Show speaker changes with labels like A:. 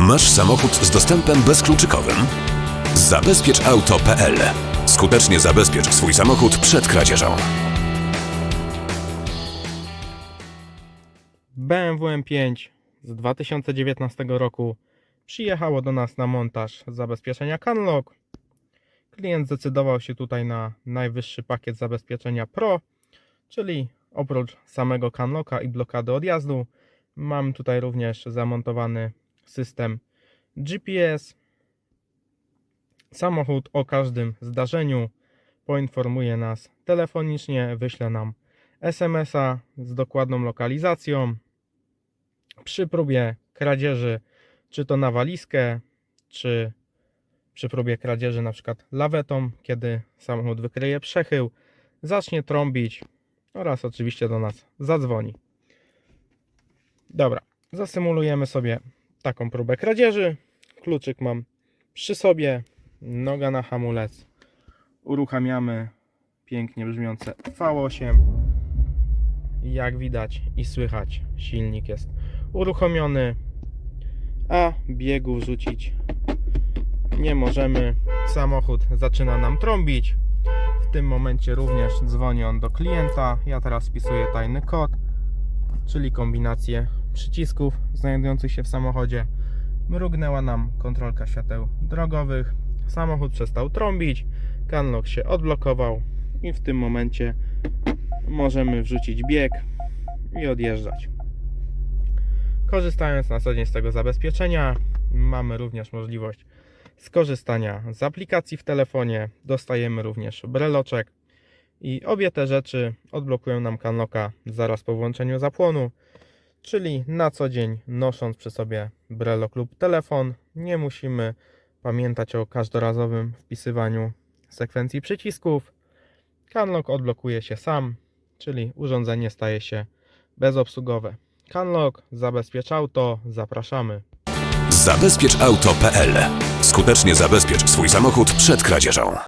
A: Masz samochód z dostępem bezkluczykowym? Zabezpieczauto.pl Skutecznie zabezpiecz swój samochód przed kradzieżą.
B: BMW M5 z 2019 roku przyjechało do nas na montaż zabezpieczenia Canlock. Klient zdecydował się tutaj na najwyższy pakiet zabezpieczenia Pro, czyli oprócz samego Canlocka i blokady odjazdu, mam tutaj również zamontowany system GPS. Samochód o każdym zdarzeniu poinformuje nas telefonicznie, wyśle nam SMS-a z dokładną lokalizacją. Przy próbie kradzieży, czy to na walizkę, czy przy próbie kradzieży na przykład lawetą, kiedy samochód wykryje przechył, zacznie trąbić oraz oczywiście do nas zadzwoni. Dobra, zasymulujemy sobie taką próbę kradzieży. Kluczyk mam przy sobie, noga na hamulec. Uruchamiamy pięknie brzmiące V8. Jak widać i słychać, silnik jest uruchomiony, a biegu wrzucić nie możemy. Samochód zaczyna nam trąbić. W tym momencie również dzwoni on do klienta. Ja teraz wpisuję tajny kod, czyli kombinację przycisków znajdujących się w samochodzie. Mrugnęła nam kontrolka świateł drogowych. Samochód przestał trąbić. Canlock się odblokował i w tym momencie możemy wrzucić bieg i odjeżdżać. Korzystając na co dzień z tego zabezpieczenia, mamy również możliwość skorzystania z aplikacji w telefonie. Dostajemy również breloczek i obie te rzeczy odblokują nam Canlocka zaraz po włączeniu zapłonu. Czyli na co dzień nosząc przy sobie brelok lub telefon, nie musimy pamiętać o każdorazowym wpisywaniu sekwencji przycisków. Canlock odblokuje się sam, czyli urządzenie staje się bezobsługowe. Canlock, zabezpiecz auto, zapraszamy.
A: Zabezpieczauto.pl Skutecznie zabezpiecz swój samochód przed kradzieżą.